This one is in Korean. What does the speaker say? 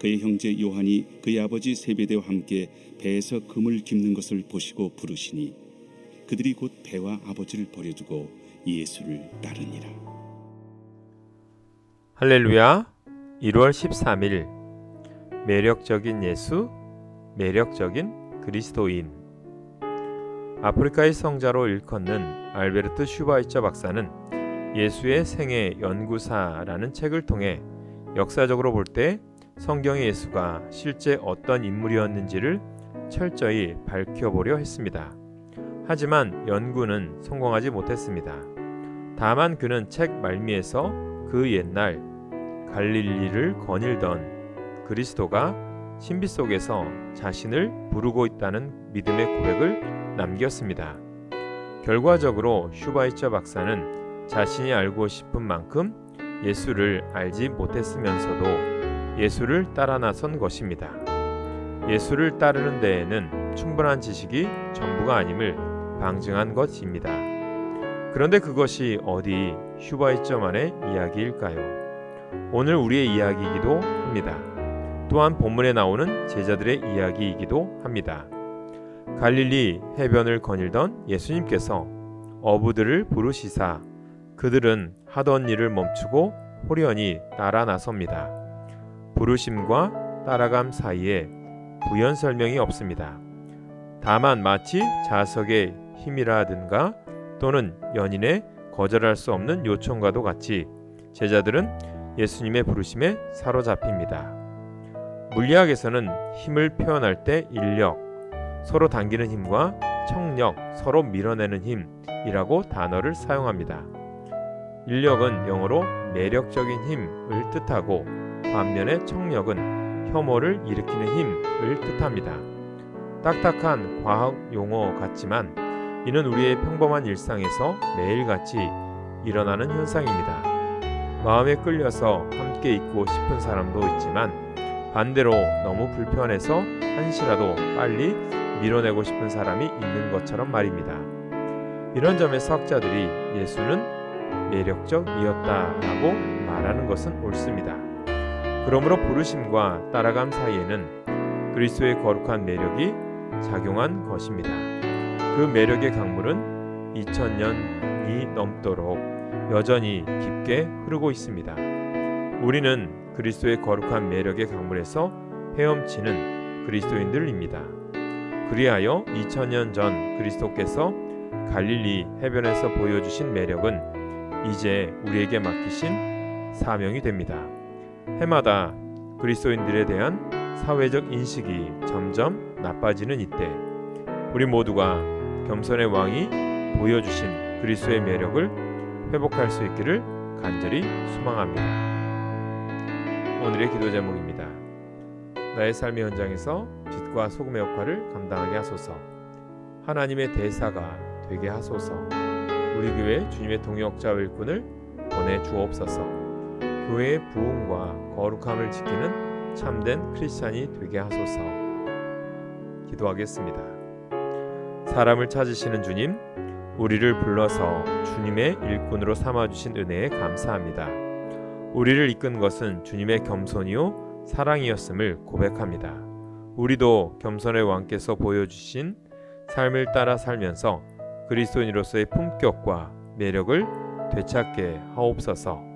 그의 형제 요한이 그의 아버지 세베대와 함께 배에서 금을 깁는 것을 보시고 부르시니 그들이 곧 배와 아버지를 버려두고 예수를 따르니라. 할렐루야. 1월 13일. 매력적인 예수 매력적인 그리스도인. 아프리카의 성자로 일컫는 알베르트 슈바이처 박사는 예수의 생애 연구사라는 책을 통해 역사적으로 볼때 성경의 예수가 실제 어떤 인물이었는지를 철저히 밝혀보려 했습니다. 하지만 연구는 성공하지 못했습니다. 다만 그는 책 말미에서 그 옛날 갈릴리를 거닐던 그리스도가 신비 속에서 자신을 부르고 있다는 믿음의 고백을 남겼습니다. 결과적으로 슈바이처 박사는 자신이 알고 싶은 만큼 예수를 알지 못했으면서도 예수를 따라 나선 것입니다. 예수를 따르는 데에는 충분한 지식이 전부가 아님을 방증한 것입니다. 그런데 그것이 어디 슈바이처만의 이야기일까요? 오늘 우리의 이야기이기도 합니다. 또한 본문에 나오는 제자들의 이야기이기도 합니다. 갈릴리 해변을 거닐던 예수님께서 어부들을 부르시사 그들은 하던 일을 멈추고 호련히 따라 나섭니다. 부르심과 따라감 사이에 부연 설명이 없습니다. 다만 마치 자석의 힘이라든가 또는 연인의 거절할 수 없는 요청과도 같이 제자들은 예수님의 부르심에 사로잡힙니다. 물리학에서는 힘을 표현할 때 인력, 서로 당기는 힘과 청력, 서로 밀어내는 힘이라고 단어를 사용합니다. 인력은 영어로 매력적인 힘을 뜻하고 반면에 청력은 혐오를 일으키는 힘을 뜻합니다. 딱딱한 과학 용어 같지만 이는 우리의 평범한 일상에서 매일같이 일어나는 현상입니다. 마음에 끌려서 함께 있고 싶은 사람도 있지만 반대로 너무 불편해서 한시라도 빨리 밀어내고 싶은 사람이 있는 것처럼 말입니다. 이런 점에서 학자들이 예수는 매력적이었다라고 말하는 것은 옳습니다. 그러므로 부르심과 따라감 사이에는 그리스도의 거룩한 매력이 작용한 것입니다. 그 매력의 강물은 2000년이 넘도록 여전히 깊게 흐르고 있습니다. 우리는 그리스도의 거룩한 매력의 강물에서 헤엄치는 그리스도인들입니다. 그리하여 2000년 전 그리스도께서 갈릴리 해변에서 보여주신 매력은 이제 우리에게 맡기신 사명이 됩니다. 해마다 그리스도인들에 대한 사회적 인식이 점점 나빠지는 이때 우리 모두가 겸손의 왕이 보여주신 그리스도의 매력을 회복할 수 있기를 간절히 소망합니다. 오늘의 기도 제목입니다. 나의 삶의 현장에서 빛과 소금의 역할을 감당하게 하소서. 하나님의 대사가 되게 하소서. 우리 교회 주님의 동역자 일꾼을 보내 주옵소서. 교회의 부흥과 거룩함을 지키는 참된 크리스찬이 되게 하소서. 기도하겠습니다. 사람을 찾으시는 주님, 우리를 불러서 주님의 일꾼으로 삼아 주신 은혜에 감사합니다. 우리를 이끈 것은 주님의 겸손이요 사랑이었음을 고백합니다. 우리도 겸손의 왕께서 보여주신 삶을 따라 살면서 그리스도인으로서의 품격과 매력을 되찾게 하옵소서.